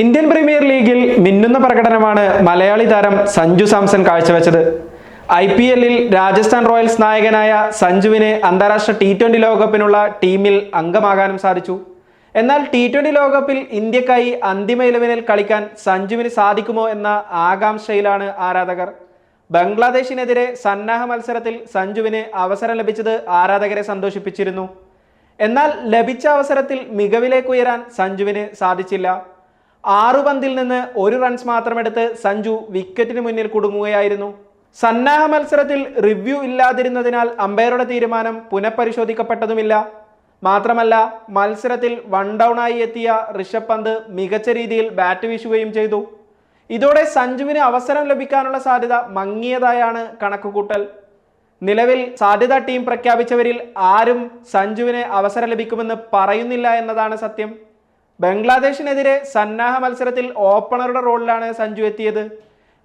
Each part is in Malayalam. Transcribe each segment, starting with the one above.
ഇന്ത്യൻ പ്രീമിയർ ലീഗിൽ മിന്നുന്ന പ്രകടനമാണ് മലയാളി താരം സഞ്ജു സാംസൺ കാഴ്ചവെച്ചത്. ഐ പി എല്ലിൽ രാജസ്ഥാൻ റോയൽസ് നായകനായ സഞ്ജുവിനെ അന്താരാഷ്ട്ര ടി ട്വന്റി ലോകകപ്പിനുള്ള ടീമിൽ അംഗമാകാനും സാധിച്ചു. എന്നാൽ ടി ട്വന്റി ലോകകപ്പിൽ ഇന്ത്യക്കായി അന്തിമ ഇലവനിൽ കളിക്കാൻ സഞ്ജുവിന് സാധിക്കുമോ എന്ന ആകാംക്ഷയിലാണ് ആരാധകർ. ബംഗ്ലാദേശിനെതിരെ സന്നാഹ മത്സരത്തിൽ സഞ്ജുവിന് അവസരം ലഭിച്ചത് ആരാധകരെ സന്തോഷിപ്പിച്ചിരുന്നു. എന്നാൽ ലഭിച്ച അവസരത്തിൽ മികവിലേക്ക് ഉയരാൻ സഞ്ജുവിന് സാധിച്ചില്ല. ആറു പന്തിൽ നിന്ന് ഒരു റൺസ് മാത്രമെടുത്ത് സഞ്ജു വിക്കറ്റിന് മുന്നിൽ കുടുങ്ങുകയായിരുന്നു. സന്നാഹ മത്സരത്തിൽ റിവ്യൂ ഇല്ലാതിരുന്നതിനാൽ അമ്പയറുടെ തീരുമാനം പുനഃപരിശോധിക്കപ്പെട്ടതുമില്ല. മാത്രമല്ല മത്സരത്തിൽ വൺ ഡൗൺ ആയി എത്തിയ ഋഷഭ് പന്ത് മികച്ച രീതിയിൽ ബാറ്റ് വീശുകയും ചെയ്തു. ഇതോടെ സഞ്ജുവിന് അവസരം ലഭിക്കാനുള്ള സാധ്യത മങ്ങിയതായാണ് കണക്കുകൂട്ടൽ. നിലവിൽ സാധ്യത ടീം പ്രഖ്യാപിച്ചവരിൽ ആരും സഞ്ജുവിന് അവസരം ലഭിക്കുമെന്ന് പറയുന്നില്ല എന്നതാണ് സത്യം. ബംഗ്ലാദേശിനെതിരെ സന്നാഹ മത്സരത്തിൽ ഓപ്പണറുടെ റോളിലാണ് സഞ്ജു എത്തിയത്.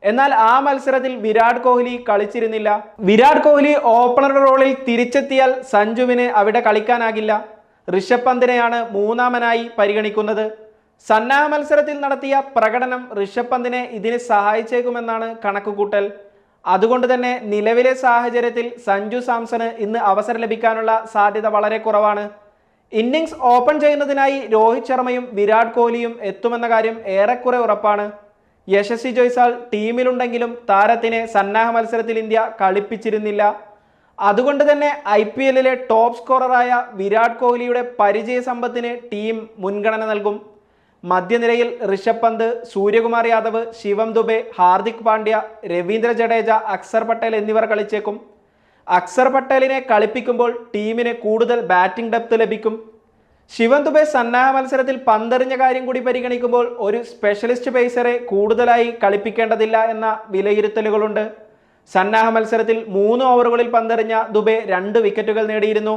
എന്നാൽ ആ മത്സരത്തിൽ വിരാട് കോഹ്ലി കളിച്ചിരുന്നില്ല. വിരാട് കോഹ്ലി ഓപ്പണറുടെ റോളിൽ തിരിച്ചെത്തിയാൽ സഞ്ജുവിന് അവിടെ കളിക്കാനാകില്ല. ഋഷഭ് പന്തിനെയാണ് മൂന്നാമനായി പരിഗണിക്കുന്നത്. സന്നാഹ മത്സരത്തിൽ നടത്തിയ പ്രകടനം ഋഷഭ് പന്തിനെ ഇതിന് സഹായിച്ചേക്കുമെന്നാണ് കണക്കുകൂട്ടൽ. അതുകൊണ്ട് തന്നെ നിലവിലെ സാഹചര്യത്തിൽ സഞ്ജു സാംസണ് ഇന്ന് അവസരം ലഭിക്കാനുള്ള സാധ്യത വളരെ കുറവാണ്. ഇന്നിങ്സ് ഓപ്പൺ ചെയ്യുന്നതിനായി രോഹിത് ശർമ്മയും വിരാട് കോഹ്ലിയും എത്തുമെന്ന കാര്യം ഏറെക്കുറെ ഉറപ്പാണ്. യശസ്വി ജയ്സാൾ ടീമിലുണ്ടെങ്കിലും താരത്തിനെ സന്നാഹ മത്സരത്തിൽ ഇന്ത്യ കളിപ്പിച്ചിരുന്നില്ല. അതുകൊണ്ട് തന്നെ ഐ പി എല്ലിലെ ടോപ്പ് സ്കോററായ വിരാട് കോഹ്ലിയുടെ പരിചയ സമ്പത്തിന് ടീം മുൻഗണന നൽകും. മധ്യനിരയിൽ ഋഷഭ് പന്ത് സൂര്യകുമാർ യാദവ് ശിവം ദുബെ ഹാർദിക് പാണ്ഡ്യ രവീന്ദ്ര ജഡേജ അക്സർ പട്ടേൽ എന്നിവർ കളിച്ചേക്കും. അക്സർ പട്ടേലിനെ കളിപ്പിക്കുമ്പോൾ ടീമിന് കൂടുതൽ ബാറ്റിംഗ് ഡെപ്ത് ലഭിക്കും. ശിവൻ സന്നാഹ മത്സരത്തിൽ പന്തെറിഞ്ഞ കാര്യം കൂടി പരിഗണിക്കുമ്പോൾ ഒരു സ്പെഷ്യലിസ്റ്റ് പേസറെ കൂടുതലായി കളിപ്പിക്കേണ്ടതില്ല എന്ന വിലയിരുത്തലുകളുണ്ട്. സന്നാഹ മത്സരത്തിൽ മൂന്ന് ഓവറുകളിൽ പന്തെറിഞ്ഞ ദുബെ രണ്ട് വിക്കറ്റുകൾ നേടിയിരുന്നു.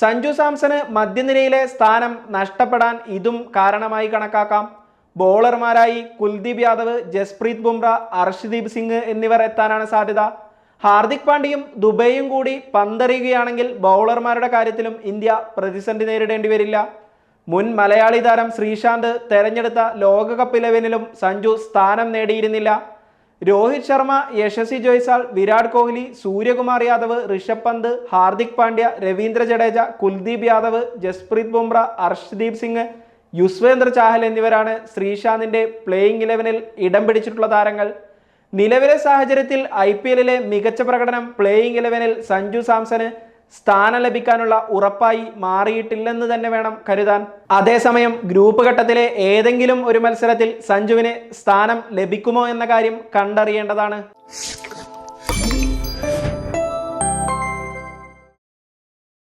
സഞ്ജു സാംസന് മധ്യനിരയിലെ സ്ഥാനം നഷ്ടപ്പെടാൻ ഇതും കാരണമായി കണക്കാക്കാം. ബോളർമാരായി കുൽദീപ് യാദവ് ജസ്പ്രീത് ബുംറ അർഷ്ദീപ് സിംഗ് എന്നിവർ എത്താനാണ് സാധ്യത. ഹാർദിക് പാണ്ഡ്യയും ദുബൈയും കൂടി പന്തറിയുകയാണെങ്കിൽ ബൗളർമാരുടെ കാര്യത്തിലും ഇന്ത്യ പ്രതിസന്ധി നേരിടേണ്ടി വരില്ല. മുൻ മലയാളി താരം ശ്രീശാന്ത് തെരഞ്ഞെടുത്ത ലോകകപ്പ് ഇലവനിലും സഞ്ജു സ്ഥാനം നേടിയിരുന്നില്ല. രോഹിത് ശർമ്മ യശസ്വി ജയ്സാൾ വിരാട് കോഹ്ലി സൂര്യകുമാർ യാദവ് ഋഷഭ് പന്ത് ഹാർദിക് പാണ്ഡ്യ രവീന്ദ്ര ജഡേജ കുൽദീപ് യാദവ് ജസ്പ്രീത് ബുംറ അർഷ്ദീപ് സിംഗ് യുസ്വേന്ദ്ര ചാഹൽ എന്നിവരാണ് ശ്രീശാന്തിന്റെ പ്ലേയിങ് ഇലവനിൽ ഇടം പിടിച്ചിട്ടുള്ള താരങ്ങൾ. നിലവിലെ സാഹചര്യത്തിൽ ഐ പി എല്ലിലെ മികച്ച പ്രകടനം പ്ലേയിങ് ഇലവനിൽ സഞ്ജു സാംസന് സ്ഥാനം ലഭിക്കാനുള്ള ഉറപ്പായി മാറിയിട്ടില്ലെന്ന് തന്നെ വേണം കരുതാൻ. അതേസമയം ഗ്രൂപ്പ് ഘട്ടത്തിലെ ഏതെങ്കിലും ഒരു മത്സരത്തിൽ സഞ്ജുവിന് സ്ഥാനം ലഭിക്കുമോ എന്ന കാര്യം കണ്ടറിയേണ്ടതാണ്.